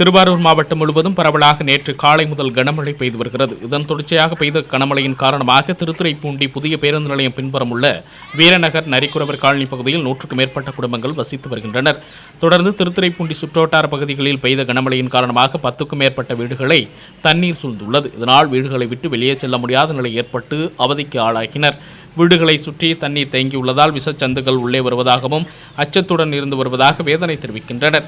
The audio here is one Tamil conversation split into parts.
திருவாரூர் மாவட்டம் முழுவதும் பரவலாக நேற்று காலை முதல் கனமழை பெய்து வருகிறது. இதன் தொடர்ச்சியாக பெய்த கனமழையின் காரணமாக திருத்துறைப்பூண்டி புதிய பேருந்து நிலையம் பின்புறம் உள்ள வீரநகர் நரிக்குறவர் காலனி பகுதியில் நூற்றுக்கும் மேற்பட்ட குடும்பங்கள் வசித்து வருகின்றனர். தொடர்ந்து திருத்துறைப்பூண்டி சுற்றோட்டார பகுதிகளில் பெய்த கனமழையின் காரணமாக பத்துக்கும் மேற்பட்ட வீடுகளை தண்ணீர் சூழ்ந்துள்ளது. இதனால் வீடுகளை விட்டு வெளியே செல்ல முடியாத நிலை ஏற்பட்டு அவதிக்கு ஆளாகினர். வீடுகளை சுற்றி தண்ணீர் தேங்கியுள்ளதால் விஷச்சந்துகள் உள்ளே வருவதாகவும் அச்சத்துடன் இருந்து வருவதாக வேதனை தெரிவிக்கின்றனர்.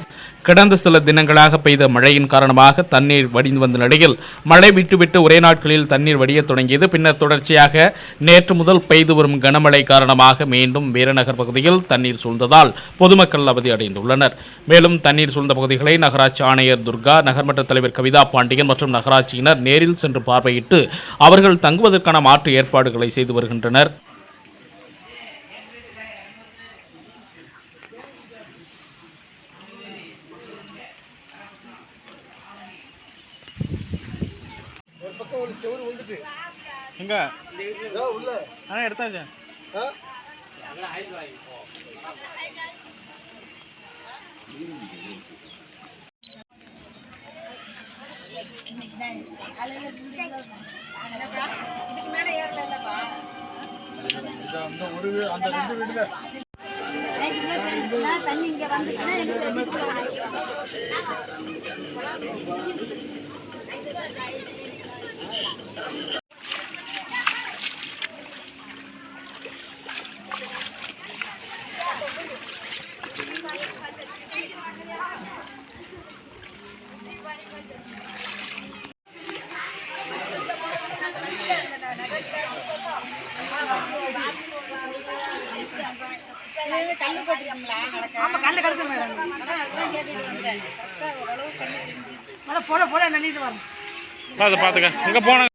கடந்த சில தினங்களாக பெய்த மழையின் காரணமாக தண்ணீர் வடிந்து வந்த நிலையில் மழை விட்டுவிட்டு ஒரே நாட்களில் தண்ணீர் வடிய தொடங்கியது. பின்னர் தொடர்ச்சியாக நேற்று முதல் பெய்து வரும் கனமழை காரணமாக மீண்டும் வீரநகர் பகுதியில் தண்ணீர் சூழ்ந்ததால் பொதுமக்கள் அவதி அடைந்துள்ளனர். மேலும் தண்ணீர் சூழ்ந்த பகுதிகளை நகராட்சி ஆணையர் துர்கா நகர்மன்ற தலைவர் கவிதா பாண்டியன் மற்றும் நகராட்சியினர் நேரில் சென்று பார்வையிட்டு அவர்கள் தங்குவதற்கான மாற்று ஏற்பாடுகளை செய்து வருகின்றனர். ஒரு செவுரு வந்துட்டு எங்க? உள்ள. ஆனா எடுத்தாச்சா. ஆ? இது அந்த ஒரு அந்த ரெண்டு வீடுல தண்ணி இங்க வந்துச்சுன்னா எனக்கு மேடம். போட போட நன்னிட்டு வரேன். பார்த்து பார்த்துக்க இங்க போன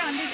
தண்ணி